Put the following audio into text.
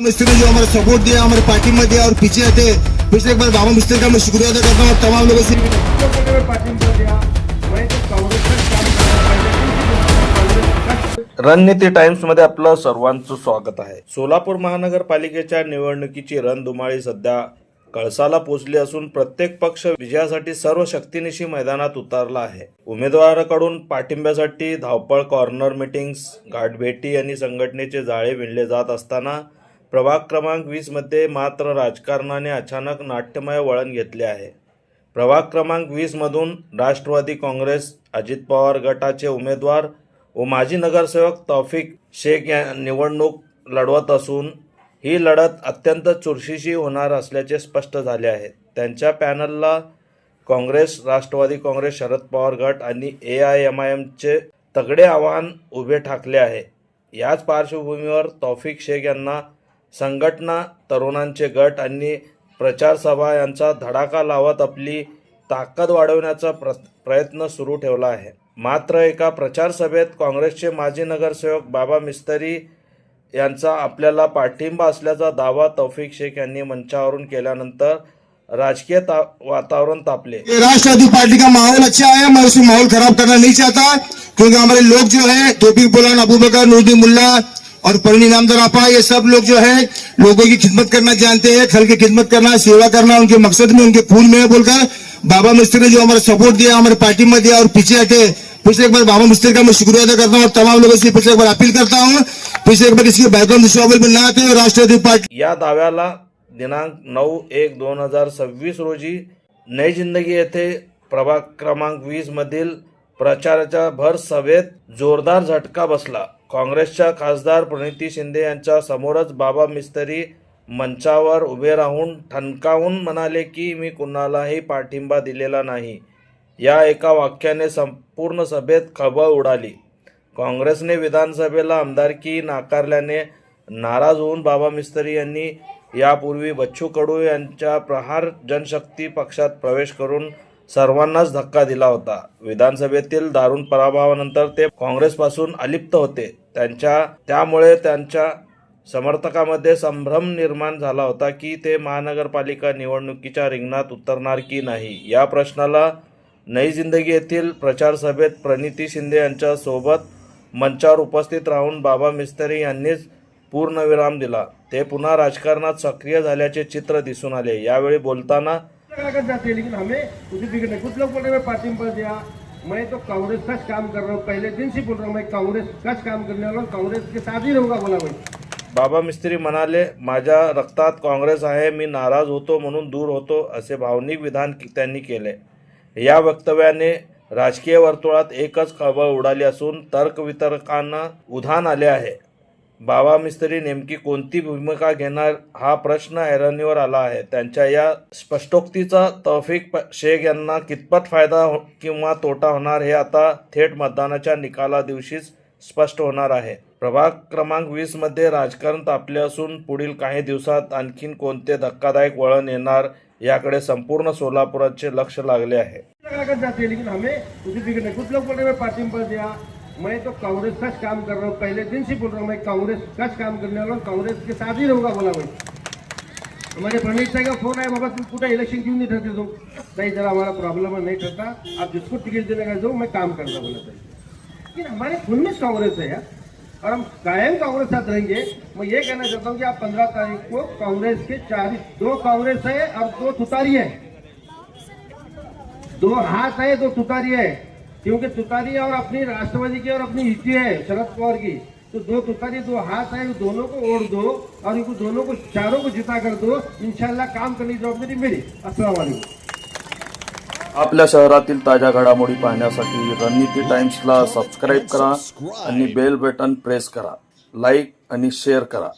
मिस्त्री जो हमारा सपोर्ट दिया हमारे पार्टी में दिया और पीछे थे पिछले एक बार बाबा मिस्त्री का मैं शुक्रिया अदा करता. हूँ और तमाम लोगों से रणनीती टाइम्समध्ये आपलं सर्वांचं स्वागत आहे. सोलापूर महानगरपालिकेच्या निवडणुकीची रणधुमाळी सध्या कळसाला पोचली असून प्रत्येक पक्ष विजयासाठी सर्व शक्तीनिशी मैदानात उतरला आहे. उमेदवाराकडून पाठिंब्यासाठी धावपळ कॉर्नर मिटिंग्स गाठभेटी आणि संघटनेचे जाळे विणले जात असताना प्रभाग क्रमांक वीसमध्ये मात्र राजकारणाने अचानक नाट्यमय वळण घेतले आहे. प्रभाग क्रमांक वीसमधून राष्ट्रवादी काँग्रेस अजित पवार गटाचे उमेदवार व माजी नगरसेवक तौफिक शेख या निवडणूक लढवत असून ही लढत अत्यंत चुरशीशी होणार असल्याचे स्पष्ट झाले आहे. त्यांच्या पॅनलला काँग्रेस राष्ट्रवादी काँग्रेस शरद पवार गट आणि ए आय एम आय एमचे तगडे आव्हान उभे ठाकले आहे. याच पार्श्वभूमीवर तौफिक शेख यांना संघटना तरुणांचे गट आणि प्रचार सभा यांचा धडाका लावत आपली ताकद वाढवण्याचा प्र प्रयत्न सुरू ठेवला आहे. मात्र एका प्रचार सभेत काँग्रेसचे माजी नगरसेवक बाबा मिस्तरी यांचा आपल्याला पाठिंबा असल्याचा दावा तौफिक शेख यांनी मंचावरून केल्यानंतर राजकीय ता वातावरण तापले. राष्ट्रवादी पार्टी का माहौल अच्छा है? मैं उसे माहौल खराब करना नहीं चाहता क्योंकि हमारे लोग जो है तोफिक बुलान अबू बकर नूरुद्दीन मुल्ला और परनी नामदार आपा ये सब लोग जो है, लोगों की खिदमत करना जानते हैं, खल की खिदमत करना, सेवा करना, उनके मकसद में, उनके खून में बोलकर, बाबा मिस्त्री ने जो हमारा सपोर्ट दिया, हमारे पार्टी में दिया, और पीछे हटे, पिछले एक बार बाबा मिस्त्री का मैं शुक्रिया अदा करता हूँ और तमाम लोगों से पिछले एक बार अपील करता हूँ, पिछले एक बार किसी के बैकग्राउंड डिस्टर्बल में ना आते राष्ट्रवादी पार्टी या दाव्याला दिनांक नऊ एक दोन हज़ार सव्वीस रोजी नई ज़िंदगी येथे प्रभाग क्रमांक वीस मधील प्रचाराच्या भर सभेत जोरदार झटका बसला. काँग्रेसच्या खासदार प्रणिती शिंदे यांच्या समोरच बाबा मिस्तरी मंचावर उभे राहून ठणकावून म्हणाले की मी कुणालाही पाठिंबा दिलेला नाही. या एका वाक्याने संपूर्ण सभेत खबळ उडाली. काँग्रेसने विधानसभेला आमदारकी नाकारल्याने नाराज होऊन बाबा मिस्त्री यांनी यापूर्वी बच्चू कडू यांच्या प्रहार जनशक्ती पक्षात प्रवेश करून सर्वांनाच धक्का दिला होता. विधानसभेतील दारुण पराभवानंतर ते काँग्रेसपासून अलिप्त होते. त्यांच्या त्यामुळे त्यांच्या समर्थकामध्ये संभ्रम निर्माण झाला होता की ते महानगरपालिका निवडणुकीच्या रिंगणात उतरणार की नाही? या प्रश्नाला नई जिंदगी येथील प्रचार सभेत प्रणिती शिंदे यांच्यासोबत मंचावर उपस्थित राहून बाबा मिस्त्री यांनीच पूर्णविराम दिला. ते पुन्हा राजकारणात सक्रिय झाल्याचे चित्र दिसून आले. यावेळी बोलताना लगाकर जाते हैं लेकिन हमें उसी फिक्र नहीं कुछ लोग बोल रहे हैं, मैं पाठिंबा दिया मैं तो कांग्रेस का काम कर रहा हूँ। पहले दिन से बोल रहा हूँ मैं कांग्रेस का काम करने वाला हूँ। कांग्रेस के साथ ही रहूंगा बोला मैं बाबा मिस्त्री म्हणाले माझ्या रक्तात काँग्रेस आहे मी नाराज होतो म्हणून दूर होतो असे भावनिक विधान त्यांनी केले. या वक्तव्याने राजकीय वर्तुळात एकच खळबळ उडाली असून तर्कवितर्कांना उधाण आले आहे. बाबा मिस्त्री नेमकी कोणती भूमिका घेणार हा प्रश्न ऐरणीवर आला आहे. त्यांच्या या स्पष्टोक्तीचा तौफिक प- शेख यांना कितपत फायदा हो- किंवा तोटा होणार हे आता थेट मतदानाच्या निकाला दिवशीच स्पष्ट होणार आहे. प्रभाग क्रमांक वीसमध्ये राजकारण तापले असून पुढील काही दिवसात आणखीन कोणते धक्कादायक वळण येणार याकडे संपूर्ण सोलापुराचे लक्ष लागले आहे. मैं मैं तो कांग्रेस का काम कर रहा हूँ। पहले दिन से बोल रहा हूँ, मैं कांग्रेस का काम करने वाला हूँ। कांग्रेस के साथ ही रहूँगा, बोला भाई हमारे प्रणीत का फ़ोन है बाबा तुम कुछ इलेक्शन क्यों नहीं ठहरते तुम? नहीं, जरा हमारा प्रॉब्लम है, नहीं ठहरता। आप जिसको टिकट देने का दो मैं काम करना बोला था लेकिन हमारे खून में कांग्रेस है, यार। और हम कायम कांग्रेस साथ रहेंगे। मैं ये कहना चाहता हूँ कि आप पंद्रह तारीख को कांग्रेस के चार, दो कांग्रेस है और दो तुतारी है। दो हाथ है, दो तुतारी है। क्योंकि तुतारी और अपनी राष्ट्रवादी की और अपनी युति है शरद पवार की। तो दो तुतारी दो हाथ है दोनों को ओढ़ दो और इनको दोनों को चारों को जिता कर दो। इनशाला काम करने की जवाबदारी मेरी। अस्सलाम आपल्या शहरातील ताज्या घडामोडी पाहण्यासाठी रणनीती टाइम्सला सबस्क्राईब करा आणि बेल बटन प्रेस करा. लाईक आणि शेअर करा.